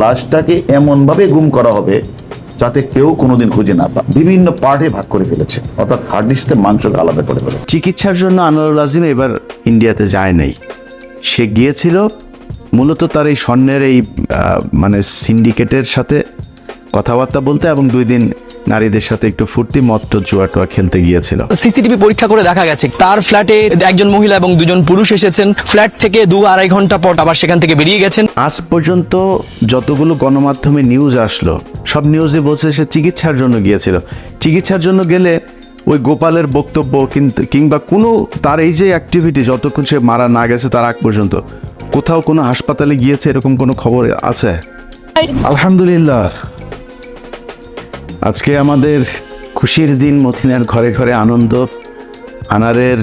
লাশটাকে এমনভাবে গুম করা হবে যাতে কেউ কোনোদিন খুঁজে না পায়। বিভিন্ন পার্টে ভাগ করে ফেলেছে। অর্থাৎ হাড্ডির সাথে মাংসকে আলাদা করে ফেলে চিকিৎসার জন্য আনোয়ারুল আজিম এবার ইন্ডিয়াতে যায় নাই। সে গিয়েছিল, মূলত তার এই স্বর্ণের এই মানে সিন্ডিকেটের সাথে কথাবার্তা বলতে এবং দুই দিন নারীদের সাথে একটু ফুর্তি মত্ত জুয়া টুয়া খেলতে গিয়েছিল। সিসিটিভি পরীক্ষা করে দেখা গেছে তার ফ্ল্যাটে একজন মহিলা এবং দুজন পুরুষ এসেছেন। ফ্ল্যাট থেকে দু আড়াই ঘণ্টা পর আবার সেখান থেকে বেরিয়ে গেছেন। আজ পর্যন্ত যতগুলো গণমাধ্যমে নিউজ আসলো সব নিউজে বলছে সে চিকিৎসার জন্য গিয়েছিল। চিকিৎসার জন্য গেলে ওই গোপালের বক্তব্য কিন্তু কিংবা কোনো তার এই যে অ্যাক্টিভিটি যতক্ষণ সে মারা না গেছে তার আগ পর্যন্ত কোথাও কোনো হাসপাতালে গিয়েছে এরকম কোনো খবর আছে? আলহামদুলিল্লাহ। আজকে আমাদের খুশির দিন মথিনার ঘরে ঘরে আনন্দ। আনারের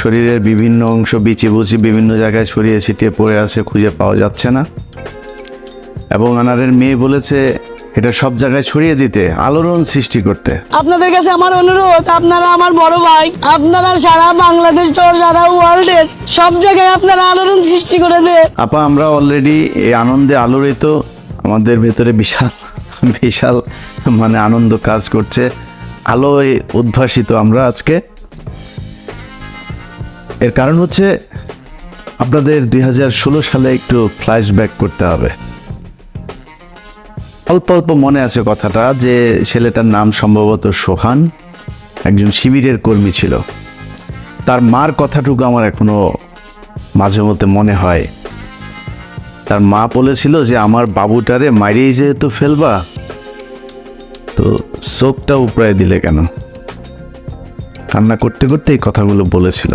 শরীরের বিভিন্ন অংশ বিচি বুচি বিভিন্ন জায়গায় ছড়িয়ে ছিটিয়ে পড়ে আছে খুঁজে পাওয়া যাচ্ছে না। এবং আনারের মেয়ে বলেছে এটা সব জায়গায় ছড়িয়ে দিতে আলোড়ন সৃষ্টি করতে। আপনাদের কাছে আমার অনুরোধ আপনারা আমার বড় ভাই আপনারা সারা বাংলাদেশ সারা ওয়ার্ল্ডের সব জায়গায় আপনারা আলোড়ন সৃষ্টি করে দেন। আপা আমরা অলরেডি এই আনন্দে আলোড়িত আমাদের ভেতরে বিশাল বিশাল মানে আনন্দ কাজ করছে। আলোয় উদ্ভাসিত আমরা আজকে। এর কারণ হচ্ছে, আপনাদের দুই হাজার ষোলো সালে একটু ফ্ল্যাশব্যাক করতে হবে। অল্প অল্প মনে আছে কথাটা যে, ছেলেটার নাম সম্ভবত সোহান, একজন শিবিরের কর্মী ছিল। তার মার কথাটুকু আমার এখনও মাঝে মধ্যে মনে হয়। তার মা বলেছিল যে, আমার বাবুটারে মারিয়ে যেহেতু ফেলবা তো চোখটা উপড়ায় দিলে কেন? কান্না করতে করতে এই কথাগুলো বলেছিল।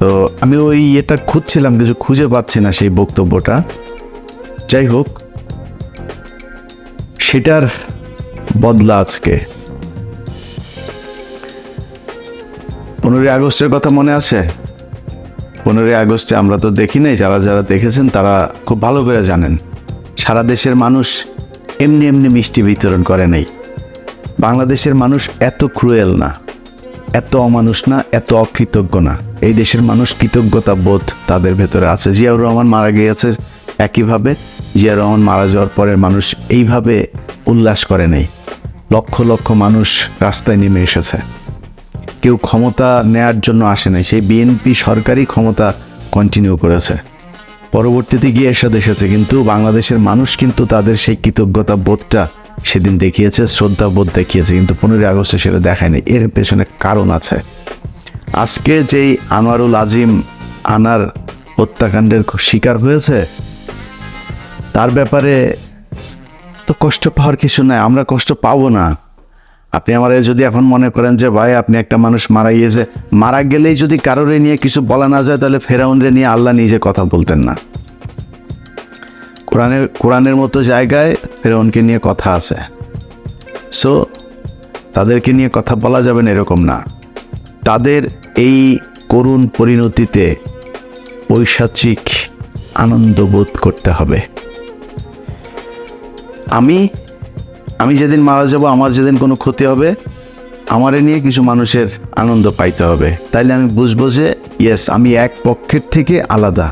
তো আমি ওই এটা খুঁজছিলাম, কিছু খুঁজে পাচ্ছি না সেই বক্তব্যটা। যাই হোক, সেটার বদলা আজকে। পনেরোই আগস্টের কথা মনে আছে? পনেরোই আগস্টে আমরা তো দেখি নাই, যারা যারা দেখেছেন তারা খুব ভালো করে জানেন। সারা দেশের মানুষ এমনি এমনি মিষ্টি বিতরণ করে নেই। বাংলাদেশের মানুষ এত ক্রুয়েল না, এত অমানুষ না, এত অকৃতজ্ঞ না। এই দেশের মানুষ কৃতজ্ঞতা বোধ তাদের ভেতরে আছে। জিয়াউর রহমান মারা গিয়েছে একইভাবে। জিয়াউর রহমান মারা যাওয়ার পরে মানুষ এইভাবে উল্লাস করে নেই। লক্ষ লক্ষ মানুষ রাস্তায় নেমে এসেছে। কেউ ক্ষমতা নেয়ার জন্য আসে নাই। সেই বিএনপি সরকারি ক্ষমতা কন্টিনিউ করেছে। পরবর্তীতে গিয়ে এরশাদ এসেছে, কিন্তু বাংলাদেশের মানুষ কিন্তু তাদের সেই কৃতজ্ঞতা বোধটা সেদিন দেখিয়েছে, শ্রদ্ধা বোধ দেখিয়েছে, কিন্তু পনেরোই আগস্টে সেটা দেখায়নি। এর পেছনে কারণ আছে। আজকে যেই আনোয়ারুল আজিম আনার হত্যাকাণ্ডের শিকার হয়েছে, তার ব্যাপারে তো কষ্ট পাওয়ার কিছু নাই, আমরা কষ্ট পাবো না। আপনি আমার যদি এখন মনে করেন যে, ভাই, আপনি একটা মানুষ মারা গিয়েছে। মারা গেলেই যদি কারোরে নিয়ে কিছু বলা না যায়, তাহলে ফেরাউনরে নিয়ে আল্লাহ নিজে কথা বলতেন না। কোরআনের কোরআনের মতো জায়গায় ফেরাউনকে নিয়ে কথা আছে। সো তাদেরকে নিয়ে কথা বলা যাবে না, এরকম না। তাদের এই করুণ পরিণতিতে পৈশাচিক আনন্দ বোধ করতে হবে। আমি আমি যেদিন মারা যাব, আমার যেদিন কোনো ক্ষতি হবে, আমারে নিয়ে কিছু মানুষের আনন্দ পাইতে হবে। তাইলে আমি বুঝব যে ইয়েস আমি এক পক্ষের থেকে আলাদা।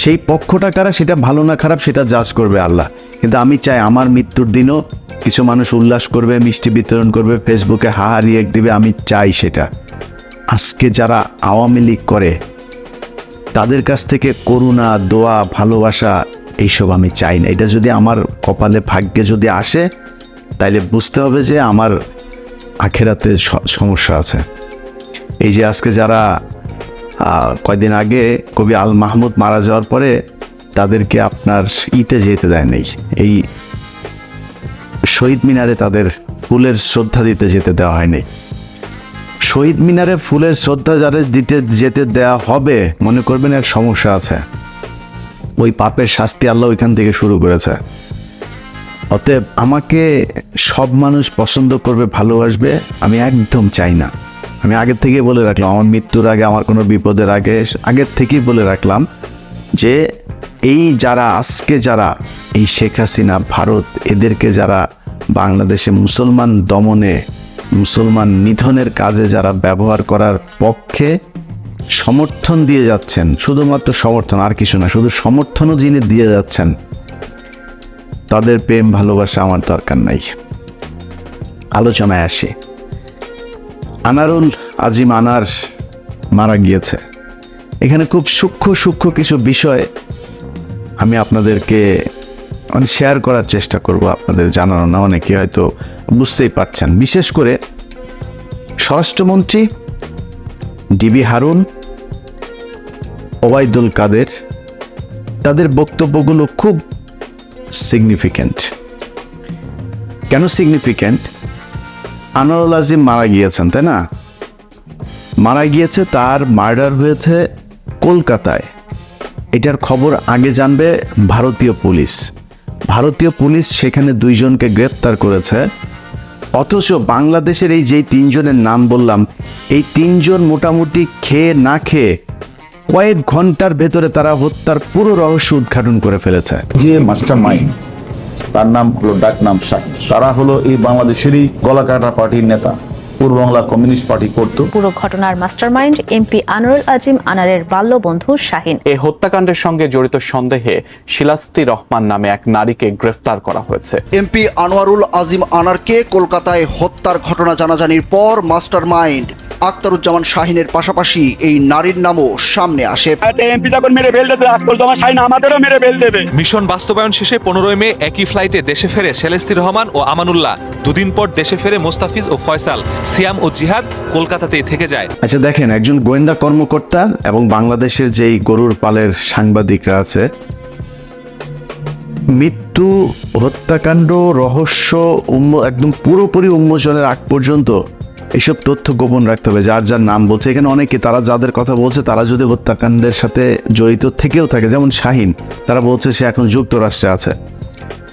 সেই পক্ষটা কারা, সেটা ভালো না খারাপ, সেটা জাজ করবে আল্লাহ। কিন্তু আমি চাই আমার মৃত্যুর দিনও কিছু মানুষ উল্লাস করবে, মিষ্টি বিতরণ করবে ফেসবুকে হা হা রিয়েক্ট দিবে, আমি চাই সেটা। আজকে যারা আওয়ামী লীগ করে, তাদের কাছ থেকে করুণা, দোয়া, ভালোবাসা, এইসব আমি চাই না। এটা যদি আমার কপালে ভাগ্যে যদি আসে তাইলে বুঝতে হবে যে আমার আখেরাতে সমস্যা আছে। এই যে আজকে যারা কয়দিন আগে কবি আল মাহমুদ মারা যাওয়ার পরে তাদেরকে আপনার ইতে যেতে দেয় নেই এই শহীদ মিনারে তাদের ফুলের শ্রদ্ধা দিতে যেতে দেওয়া হয়নি। শহীদ মিনারে ফুলের শ্রদ্ধা যারা দিতে, যেতে দেয়া হবে, মনে করবেন এর সমস্যা আছে। ওই পাপের শাস্তি আল্লাহ ওইখান থেকে শুরু করেছে। অতএব আমাকে সব মানুষ পছন্দ করবে, ভালোবাসবে, আমি একদম চাই না। আমি আগের থেকেই বলে রাখলাম, আমার মৃত্যুর আগে, আমার কোনো বিপদের আগে আগের থেকেই বলে রাখলাম যে এই যারা, আজকে যারা এই শেখ হাসিনা, ভারত, এদেরকে যারা বাংলাদেশে মুসলমান দমনে, মুসলমান নিধনের কাজে যারা ব্যবহার করার পক্ষে সমর্থন দিয়ে যাচ্ছেন, শুধুমাত্র সমর্থন, আর কিছু না, শুধু সমর্থনও যিনি দিয়ে যাচ্ছেন তাদের প্রেম, ভালোবাসা আমার দরকার নাই। আলোচনায় আসি। আনারুল আজিম আনার মারা গিয়েছে। এখানে খুব সূক্ষ্ম সূক্ষ্ম কিছু বিষয় আমি আপনাদেরকে মানে শেয়ার করার চেষ্টা করব। আপনাদের জানানো না, অনেকে হয়তো বুঝতেই পারছেন। বিশেষ করে স্বরাষ্ট্রমন্ত্রী ডিবি হারুন, ওবায়দুল কাদের, তাদের বক্তব্যগুলো খুব সিগনিফিক্যান্ট কেন সিগনিফিক্যান্ট আনোয়ারুল আজিম মারা গিয়েছেন, তাই না? মারা গিয়েছে, তার মার্ডার হয়েছে কলকাতায়। এটার খবর আগে জানবে ভারতীয় পুলিশ। ভারতীয় পুলিশ সেখানে দুইজনকে গ্রেপ্তার করেছে। অথচ বাংলাদেশের এই যেই তিনজনের নাম বললাম, এই তিনজন মোটামুটি খেয়ে না খেয়ে কয়েক ঘণ্টার ভেতরে তারা হত্যার পুরো রহস্য উদ্ঘাটন করে ফেলেছে। যে মাস্টার মাইন্ড তার নাম হলো ডাক নাম শাহিন তারা হলো এই বাংলাদেশেরই গলাকাটা পার্টির নেতা। পূর্ব বাংলা কমিউনিস্ট পার্টি করতো। পুরো ঘটনার মাস্টারমাইন্ড এমপি আনোয়ারুল আজিম আনারের বাল্যবন্ধু শাহিন। এই হত্যাকাণ্ডের সঙ্গে জড়িত সন্দেহে শিলাস্তি রহমান নামে এক নারীকে গ্রেফতার করা হয়েছে। এমপি আনোয়ারুল আজিম আনারকে কলকাতায় হত্যার ঘটনা জানাজানির পর মাস্টারমাইন্ড আক্তারুজ্জামান শাহিনের পাশাপাশি এই নারীর নামও সামনে আসে। মেরে আমাদেরও মেরে দেবে। মিশন বাস্তবায়ন শেষে পনেরোই মে একই ফ্লাইটে দেশে ফেরে সেলেস্তি রহমান ও আমানুল্লাহ। দুদিন পর দেশে ফেরে মোস্তাফিজ ও ফয়সাল সিয়াম ও জিহাদ কলকাতাতেই থেকে যায়। আচ্ছা দেখেন একজন গোয়েন্দা কর্মকর্তা এবং বাংলাদেশের যেই গরুর পালের সাংবাদিকরা আছে মৃত্যু হত্যাকাণ্ড রহস্য উন্ম- একদম পুরোপুরি উন্মোচনের আগ পর্যন্ত এসব তথ্য গোপন রাখতে হবে, যার যার নাম বলছে। এখানে অনেকে, তারা যাদের কথা বলছে, তারা যদি হত্যাকাণ্ডের সাথে জড়িত থেকেও থাকে, যেমন শাহিন, তারা বলছে সে এখন যুক্তরাষ্ট্রে আছে।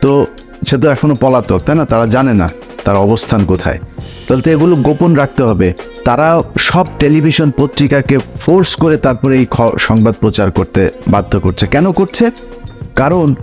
তো সে তো এখনও পলাতক, তাই না? তারা জানে না তার অবস্থান কোথায়। তাহলে তো এগুলো গোপন রাখতে হবে। তারা সব টেলিভিশন পত্রিকাকে ফোর্স করে তারপরে এই সংবাদ প্রচার করতে বাধ্য করছে। কেন করছে? কারণ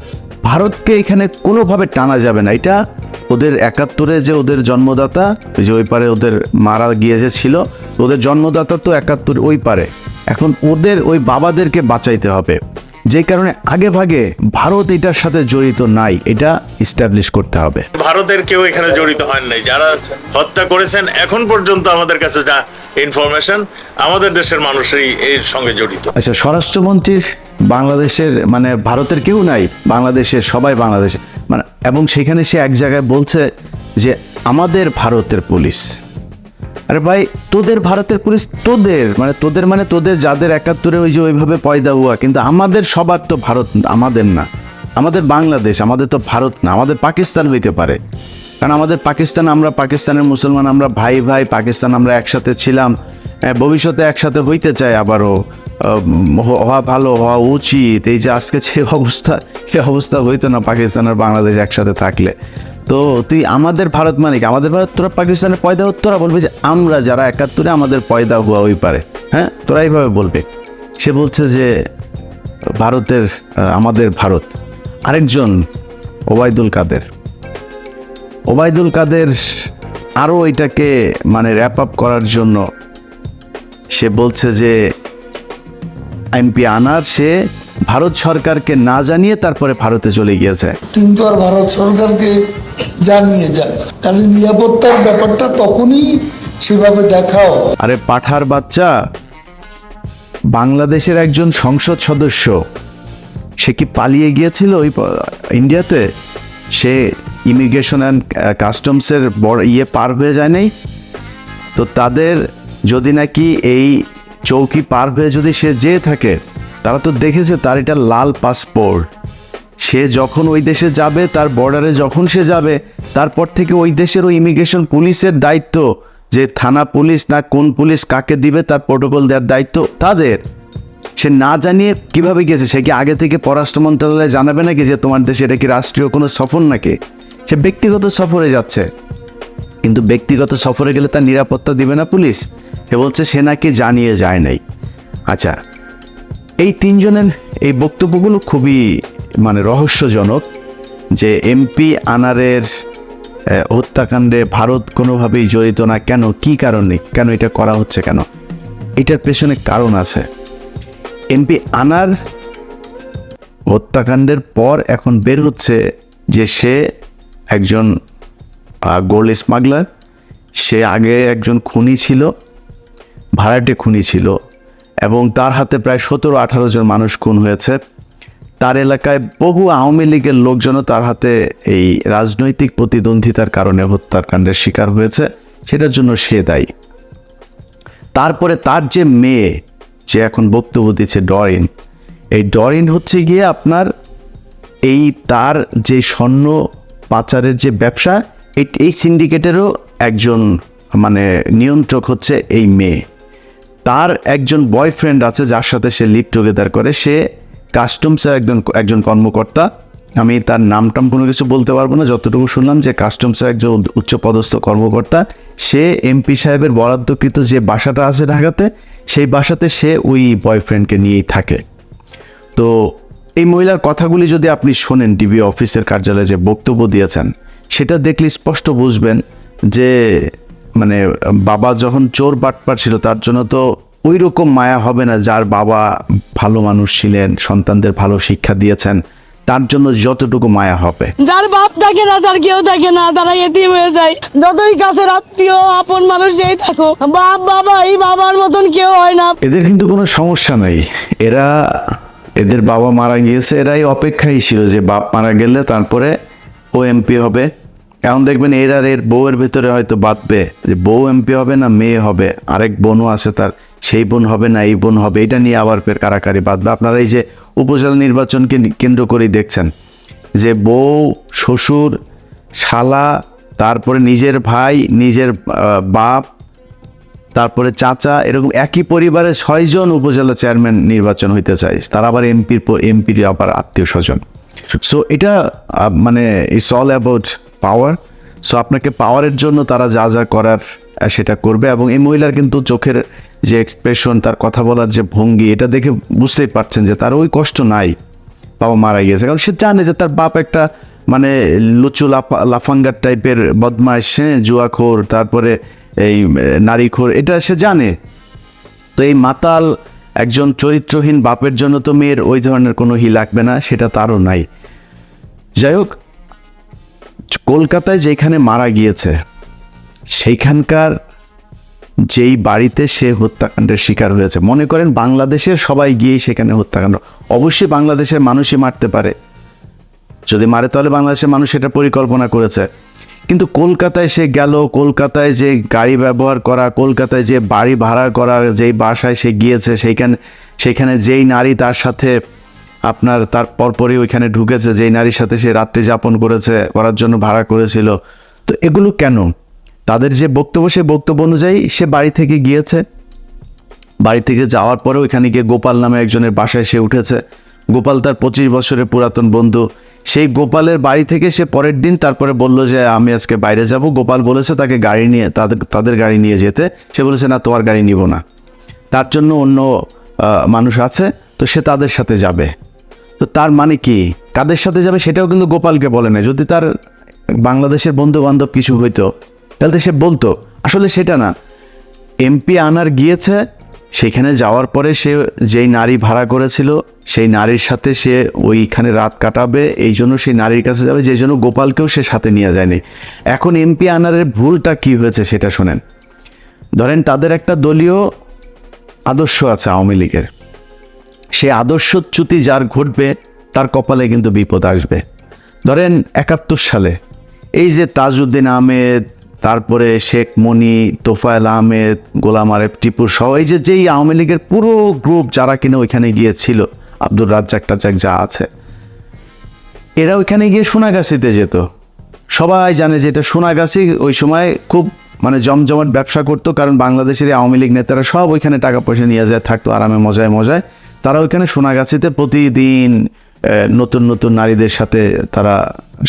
ভারতকে এখানে কোনোভাবে টানা যাবে না। এটা ওদের একাত্তরে যে ওদের জন্মদাতা যে ওই পারে ওদের মারা গিয়ে যে ছিল, ওদের জন্মদাতা তো একাত্তর ওই পারে। এখন ওদের ওই বাবাদেরকে বাঁচাইতে হবে। যে কারণে আগে ভাগে ভারত এটার সাথে জড়িত নাই এটা ইস্টাবলিশ করতে হবে। ভারতের কেউ এখানে জড়িত হন নাই। যারা হত্যা করেছেন এখন পর্যন্ত আমাদের কাছে যা ইনফরমেশন আমাদের দেশের মানুষই এর সঙ্গে জড়িত। আচ্ছা স্বরাষ্ট্রমন্ত্রীর বাংলাদেশের মানে ভারতের কেউ নাই বাংলাদেশের সবাই বাংলাদেশে। মানে এবং সেখানে সে এক জায়গায় বলছে যে আমাদের ভারতের পুলিশ। আরে ভাই তোদের ভারতের পুলিশ তোদের মানে তোদের মানে তোদের যাদের একাত্তরে ওই যে ওইভাবে পয়দা হুয়া কিন্তু আমাদের সবার তো ভারত আমাদের না। আমাদের বাংলাদেশ আমাদের তো ভারত না আমাদের পাকিস্তান হইতে পারে। কারণ আমাদের পাকিস্তান আমরা পাকিস্তানের মুসলমান আমরা ভাই ভাই পাকিস্তান আমরা একসাথে ছিলাম। আহ, ভবিষ্যতে একসাথে হইতে চাই আবারও হওয়া ভালো হওয়া উচিত। এই যে আজকে যে অবস্থা সে অবস্থা হইতো না পাকিস্তান আর বাংলাদেশ একসাথে থাকলে। তো তুই আমাদের ভারত মানে কি? আমাদের ভারত, তোরা পাকিস্তানের পয়দা হতো তোরা বলবে যে আমরা যারা একাত্তরে আমাদের পয়দা হওয়া ওই পারে। হ্যাঁ? তোরা এইভাবে বলবে। সে বলছে যে ভারতের আমাদের ভারত। আরেকজন, ওবায়দুল কাদের। ওবায়দুল কাদের আরও এটাকে মানে র্যাপ আপ করার জন্য সে বলছে যে এমপি আনার, সে ভারত সরকারকে না জানিয়ে তারপরে ভারতে চলে গিয়েছে। কিন্তু আর ভারত সরকারকে জানিয়ে যান। কাজে নিরাপত্তার ব্যাপারটা তখনই সেভাবে দেখাও। আরে পাঠার বাচ্চা, বাংলাদেশের একজন সংসদ সদস্য, সে কি পালিয়ে গিয়েছিল ওই ইন্ডিয়াতে? সে ইমিগ্রেশন অ্যান্ড কাস্টমসের বড় ইয়ে পার হয়ে যায় নাই? তো তাদের যদি নাকি এই চৌকি পার হয়ে যদি সে যেয়ে থাকে, তারা তো দেখেছে তার এটা লাল পাসপোর্ট। সে যখন ওই দেশে যাবে, তার বর্ডারে যখন সে যাবে, তারপর থেকে ওই দেশের ওই ইমিগ্রেশন পুলিশের দায়িত্ব যে থানা পুলিশ না কোন পুলিশ কাকে দিবে, তার প্রোটোকল দেওয়ার দায়িত্ব তাদের। সে না জানিয়ে কীভাবে গেছে? সে কি আগে থেকে পররাষ্ট্র মন্ত্রণালয়ে জানাবে নাকি যে তোমার দেশে এটা কি রাষ্ট্রীয় কোনো সফর নাকি? সে ব্যক্তিগত সফরে যাচ্ছে। কিন্তু ব্যক্তিগত সফরে গেলে তার নিরাপত্তা দিবে না পুলিশ। সে বলছে সে নাকি জানিয়ে যায় নাই। আচ্ছা এই তিনজনের এই বক্তব্যগুলো খুবই মানে রহস্যজনক যে এমপি আনারের হত্যাকাণ্ডে ভারত কোনোভাবেই জড়িত না। কেন? কি কারণে? কেন এটা করা হচ্ছে কেন? এটার পেছনে কারণ আছে। এমপি আনার হত্যাকাণ্ডের পর এখন বের হচ্ছে যে সে একজন গোল্ড স্মাগলার। সে আগে একজন খুনি ছিল, ভাড়াটে খুনি ছিল, এবং তার হাতে প্রায় সতেরো আঠারো জন মানুষ খুন হয়েছে। তার এলাকায় বহু আওয়ামী লীগের লোকজনও তার হাতে এই রাজনৈতিক প্রতিদ্বন্দ্বিতার কারণে হত্যাকাণ্ডের শিকার হয়েছে। সেটার জন্য সে দায়ী। তারপরে তার যে মেয়ে, যে এখন বক্তব্য দিচ্ছে ডরিন, এই ডরিন হচ্ছে গিয়ে আপনার এই তার যে স্বর্ণ পাচারের যে ব্যবসা, এই- এই সিন্ডিকেটেরও একজন মানে নিয়ন্ত্রক হচ্ছে এই মেয়ে। তার একজন বয়ফ্রেন্ড আছে যার সাথে সে লিভ টুগেদার করে। সে কাস্টমসের একজন একজন কর্মকর্তা, আমি তার নাম টাম কোনো কিছু বলতে পারব না, যতটুকু শুনলাম যে কাস্টমসের একজন উচ্চপদস্থ কর্মকর্তা, সে এমপি সাহেবের বরাদ্দকৃত যে বাসাটা আছে ঢাকাতে, সেই বাসাতে সে ওই বয়ফ্রেন্ডকে নিয়েই থাকে। তো এই মহিলার কথাগুলি যদি আপনি শোনেন ডিবি অফিসের কার্যালয়ে যে বক্তব্য দিয়েছেন, সেটা দেখলে স্পষ্ট বুঝবেন যে মানে বাবা যখন চোর বাটপার ছিল, তার জন্য তো ওই রকম মায়া হবে না যার বাবা ভালো মানুষ ছিলেন সন্তানদের ভালো শিক্ষা দিয়েছেন তার জন্য যতটুকু মায়া হবে। যার বাপ থাকে না তার কেউ থাকে না তারা এতিম হয়ে যায়। যতই কাছের আত্মীয় আপন মানুষ যেই থাকো বাপ বাবা এই বাবার মতন কেউ হয় না। এদের কিন্তু কোনো সমস্যা নাই। এরা এদের বাবা মারা গিয়েছে এরাই অপেক্ষাই ছিল যে বাপ মারা গেলে তারপরে ও এমপি হবে। এখন দেখবেন এর আর এর বউয়ের ভিতরে হয়তো বাঁধবে যে বউ এমপি হবে না মেয়ে হবে। আরেক বোনও আছে তার। সেই বোন হবে না, এই বোন হবে, এটা নিয়ে আবার ফের কারাকারি বাঁধবে। আপনারা এই যে উপজেলা নির্বাচনকে কেন্দ্র করেই দেখছেন যে বউ, শ্বশুর, শালা, তারপরে নিজের ভাই, নিজের বাপ, তারপরে চাচা, এরকম একই পরিবারে ছয়জন উপজেলা চেয়ারম্যান নির্বাচন হইতে চায়। তারা আবার এমপির এমপির আবার আত্মীয় স্বজন। সো এটা মানে it's all about power so আপনাকে পাওয়ারের জন্য তারা যা যা করার সেটা করবে এবং এই মহিলার কিন্তু চোখের যে এক্সপ্রেশন তার কথা বলার যে ভঙ্গি, এটা দেখে বুঝতেই পারছেন যে তার ওই কষ্ট নাই। বাবা মারা গিয়েছে। কারণ সে জানে যে তার বাপ একটা মানে লুচু লাফা, লাফাঙ্গার টাইপের বদমাইশ হ্যাঁ জুয়াখোর, তারপরে এই নারীখোর, এটা সে জানে। তো এই মাতাল একজন চরিত্রহীন বাপের জন্য তো মেয়ের ওই ধরনের কোনো হি লাগবে না, সেটা তারও নাই। যাই হোক, কলকাতায় যেখানে মারা গিয়েছে সেইখানকার যেই বাড়িতে সে হত্যাকাণ্ডের শিকার হয়েছে, মনে করেন বাংলাদেশের সবাই গিয়েই সেখানে হত্যাকাণ্ড। অবশ্যই বাংলাদেশের মানুষই মারতে পারে। যদি মারে তাহলে বাংলাদেশের মানুষ এটা পরিকল্পনা করেছে। কিন্তু কলকাতায় সে গেল, কলকাতায় যে গাড়ি ব্যবহার করা, কলকাতায় যে বাড়ি ভাড়া করা, যেই বাসায় সে গিয়েছে, সেইখানে, সেখানে যেই নারী তার সাথে আপনার তার পরপরই ওইখানে ঢুকেছে, যেই নারীর সাথে সে রাত্রি যাপন করেছে, করার জন্য ভাড়া করেছিল। তো এগুলো কেন? তাদের যে বক্তব্য সে বক্তব্য অনুযায়ী সে বাড়ি থেকে গিয়েছে। বাড়ি থেকে যাওয়ার পরে ওইখানে গিয়ে গোপাল নামে একজনের বাসায় সে উঠেছে। গোপাল তার পঁচিশ বছরের পুরাতন বন্ধু। সেই গোপালের বাড়ি থেকে সে পরের দিন তারপরে বলল যে, আমি আজকে বাইরে যাব। গোপাল বলেছে, তাকে গাড়ি নিয়ে, তাদের তাদের গাড়ি নিয়ে যেতে। সে বলেছে, না, তোমার গাড়ি নিব না। তার জন্য অন্য মানুষ আছে, তো সে তাদের সাথে যাবে। তো তার মানে কি? কাদের সাথে যাবে সেটাও কিন্তু গোপালকে বলে না। যদি তার বাংলাদেশের বন্ধু বান্ধব কিছু হইতো তাহলে সে বলতো, আসলে সেটা না। এমপি আনার গিয়েছে, সেখানে যাওয়ার পরে সে যেই নারী ভাড়া করেছিল, সেই নারীর সাথে সে ওইখানে রাত কাটাবে, এই জন্য সেই নারীর কাছে যাবে, যে জন্য গোপালকেও সে সাথে নিয়ে যায়নি। এখন এমপি আনারের ভুলটা কি হয়েছে সেটা শোনেন। ধরেন তাদের একটা দলীয় আদর্শ আছে আওয়ামী লীগের। সে আদর্শচ্যুতি যার ঘটবে, তার কপালে কিন্তু বিপদ আসবে। ধরেন একাত্তর সালে, এই যে তাজউদ্দিন আহমেদ তারপরে শেখ মনি, তোফায়েল আহমেদ, গোলাম আরেফ টিপুর সহ এই যে যেই আওয়ামী লীগের পুরো গ্রুপ যারা কিনা ওইখানে গিয়েছিল, আব্দুর রাজ্জাক টাজ্জাক যা আছে, এরা ওইখানে গিয়ে সোনাগাছিতে যেত। সবাই জানে যে এটা সোনাগাছি ওই সময় খুব মানে জমজমাট ব্যবসা করতো, কারণ বাংলাদেশের আওয়ামী লীগ নেতারা সব ওইখানে টাকা পয়সা নিয়ে যায়, থাকতো আরামে, মজায় মজায়। তারা ওইখানে সোনাগাছিতে প্রতিদিন নতুন নতুন নারীদের সাথে তারা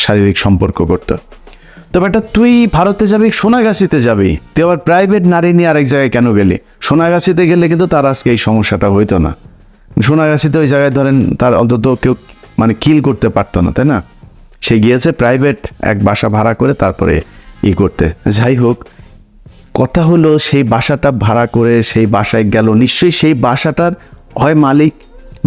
শারীরিক সম্পর্ক করতো। তবে একটা তুই ভারতে যাবি, সোনাগাছিতে যাবি। তুই আবার প্রাইভেট নারী নিয়ে আরেক জায়গায় কেন গেলি? সোনাগাছিতে গেলে কিন্তু তার আজকে এই সমস্যাটা হইতো না। সোনাগাছিতে ওই জায়গায় ধরেন তার অন্তত কেউ মানে কিল করতে পারতো না, তাই না? সে গিয়েছে প্রাইভেট এক বাসা ভাড়া করে তারপরে ই করতে। যাই হোক, কথা হলো সেই বাসাটা ভাড়া করে সেই বাসায় গেল। নিশ্চয়ই সেই বাসাটার হয় মালিক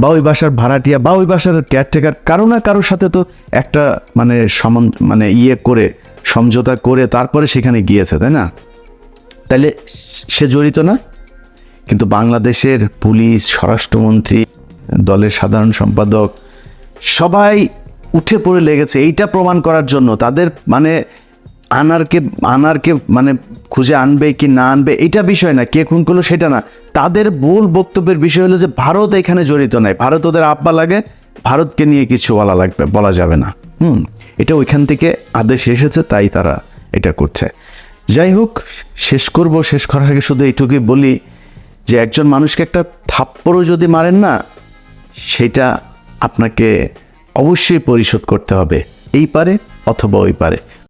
বা ওই বাসার ভাড়াটিয়া বা ওই বাসার কেয়ারটেকার কারও না কারোর সাথে তো একটা মানে সমন মানে ইয়ে করে সমঝোতা করে তারপরে সেখানে গিয়েছে, তাই না? তাহলে সে জড়িত না? কিন্তু বাংলাদেশের পুলিশ, স্বরাষ্ট্রমন্ত্রী, দলের সাধারণ সম্পাদক সবাই উঠে পড়ে লেগেছে। এইটা প্রমাণ করার জন্য তাদের মানে আনারকে আনারকে মানে খুঁজে আনবে কি না আনবে এটা বিষয় না, কে খুন করল সেটা না। তাদের মূল বক্তব্যের বিষয় হলো যে ভারত এখানে জড়িত নাই। ভারত ওদের আব্বা লাগে ভারতকে নিয়ে কিছু বলা লাগবে, বলা যাবে না। হুম, এটা ওইখান থেকে আদেশ এসেছে, তাই তারা এটা করছে। যাই হোক, শেষ করব, শেষ করার আগে শুধু এইটুকুই বলি যে একজন মানুষকে একটা থাপ্পড়ও যদি মারেন না, সেটা আপনাকে অবশ্যই পরিশোধ করতে হবে। এই পারে অথবা ওই পারে।